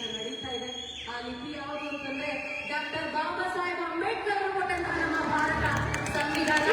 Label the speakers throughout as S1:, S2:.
S1: ಪ್ರಯತ್ನ ನಡೀತಾ ಇದೆ ಆ ಲಿಪಿ ಯಾವುದು ಅಂತಂದ್ರೆ ಡಾಕ್ಟರ್ ಬಾಬಾ ಸಾಹೇಬ್ ಅಂಬೇಡ್ಕರ್ ಕೊಟ್ಟಂತಹ ನಮ್ಮ
S2: ಭಾರತ ಸಂವಿಧಾನ.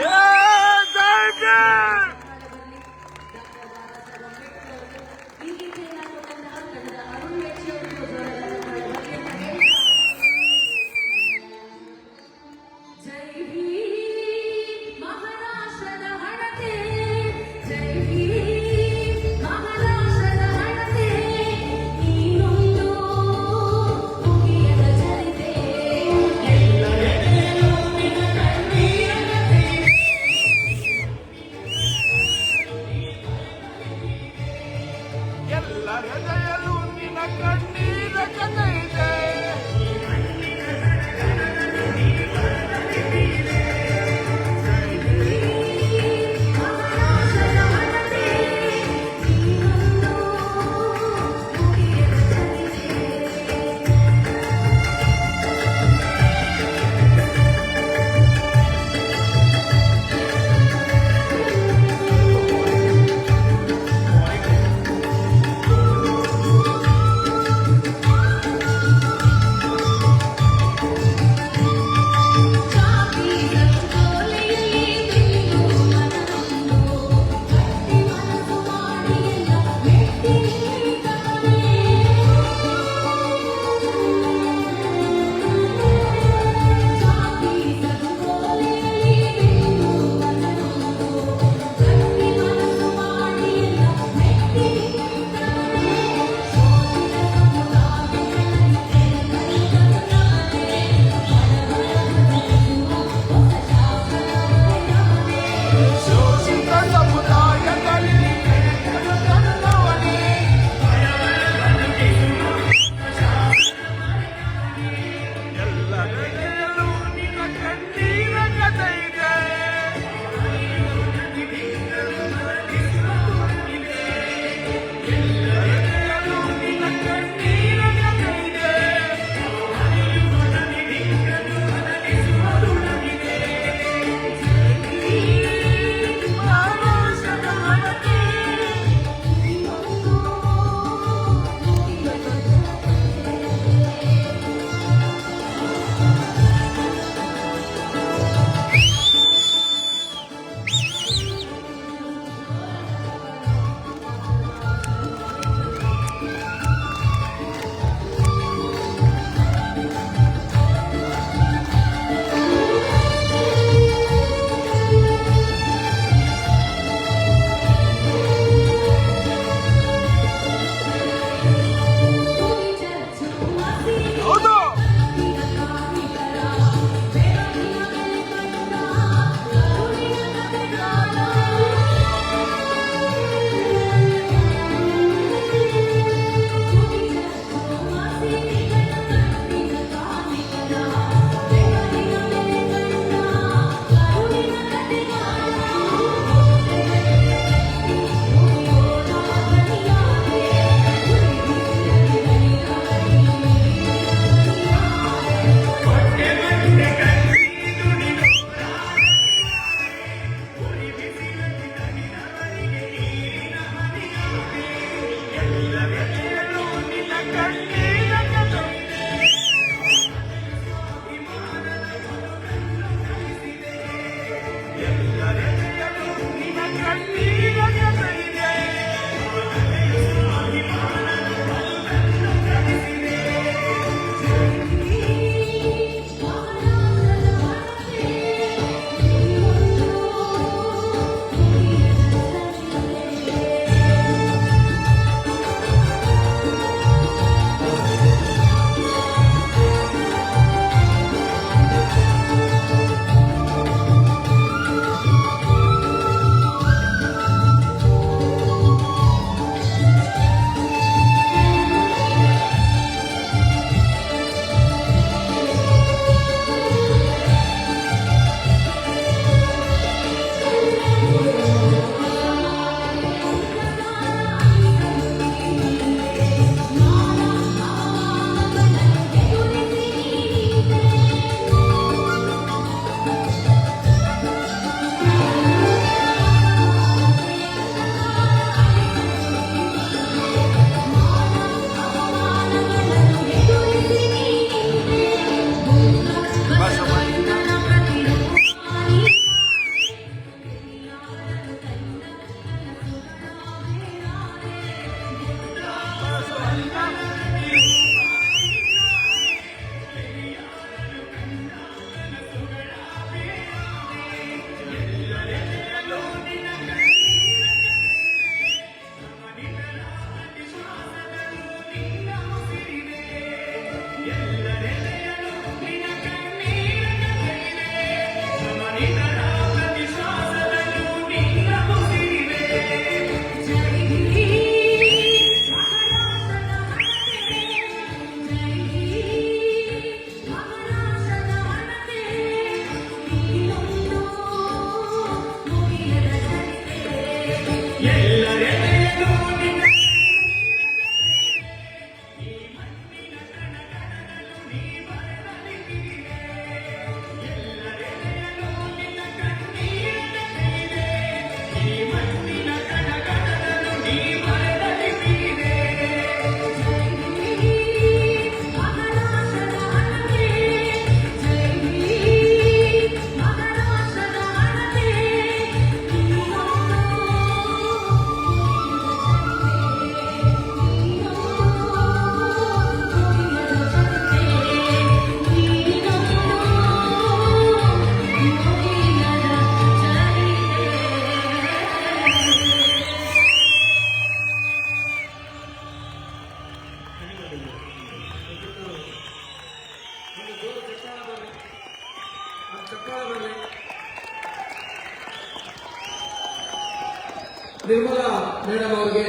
S3: ನಿರ್ಮಲಾ ಮೇಡಮ್ ಅವರಿಗೆ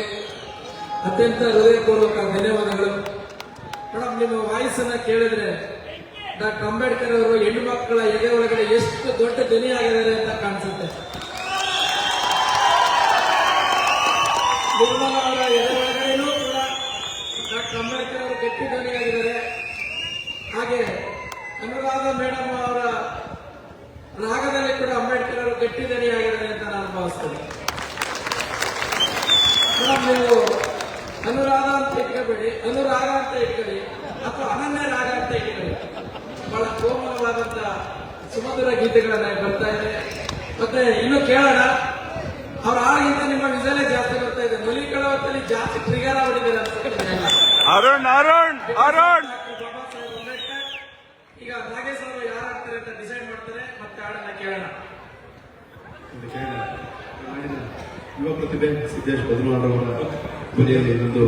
S3: ಅತ್ಯಂತ ಹೃದಯಪೂರ್ವಕ ಧನ್ಯವಾದಗಳು. ಮೇಡಮ್ ನಿಮ್ಮ ವಾಯ್ಸ್ ಅನ್ನ ಕೇಳಿದ್ರೆ ಡಾಕ್ಟರ್ ಅಂಬೇಡ್ಕರ್ ಅವರು ಹೆಣ್ಣು ಮಕ್ಕಳ ಎದೆ ಒಳಗಡೆ ಎಷ್ಟು ದೊಡ್ಡ ಧ್ವನಿ ಆಗಿದ್ದಾರೆ ಅಂತ ಕಾಣಿಸುತ್ತೆ. ನಿರ್ಮಲಾ ಅವರ ಎದೆ ಒಳಗಡೆನೂ ಕೂಡ ಡಾಕ್ಟರ್ ಅಂಬೇಡ್ಕರ್ ಅವರು ಗಟ್ಟಿ ಧ್ವನಿಯಾಗಿದ್ದಾರೆ ಹಾಗೆ ಅನುರಾಧ ಮೇಡಮ್ ಅವರ ರಾಗದಲ್ಲಿ ಕೂಡ ಅಂಬೇಡ್ಕರ್ ಅವರು ಗಟ್ಟಿ ಧ್ವನಿಯಾಗಿದ್ದಾರೆ ಅಂತ ನಾನು ಭಾವಿಸ್ತೇನೆ ಮೇಡಮ್ ನೀವು ಅನುರಾಧ ಇಟ್ಕೋಬೇಡಿ ಅನುರಾಗ ಅಂತ ಇಟ್ಕೊಳ್ಳಿ ಅಥವಾ ಅನನ್ಯ ರಾಗ ಅಂತ ಇಟ್ಕೊಳ್ಳಿ. ಬಹಳ ಕೋಮಲವಾದಂತ ಸುಮಧುರ ಗೀತೆಗಳನ್ನ ಬರ್ತಾ ಇದೆ. ಮತ್ತೆ ಇನ್ನು ಕೇಳೋಣ ಅವ್ರ ಆಗಿಂತ ನಿಮ್ಮ ವಿಜಯ ಜಾಸ್ತಿ ಬರ್ತಾ ಇದೆ. ಮಲಿಕಳ ಹೊತ್ತಲ್ಲಿ ಜಾಸ್ತಿ ಟ್ರಿಗರ್ ಆಗ್ಬಿಟ್ಟಿದ್ದಾರೆ
S2: ಅರುಣ್ ಅರುಣ್ ಅರುಣ್!
S3: ಈಗ ನಾಗೇಶ್ ಅವರು ಯಾರು ಆಗ್ತಾರೆ ಅಂತ ಡಿಸೈಡ್ ಮಾಡ್ತಾರೆ ಮತ್ತೆ ಹಾಡನ್ನ ಕೇಳೋಣ.
S4: ಯುವ ಪ್ರತಿಭೆ ಸಿದ್ದೇಶ್ ಬದಲಾವಣೆಯವರ ಮನೆಯಲ್ಲಿ ಒಂದು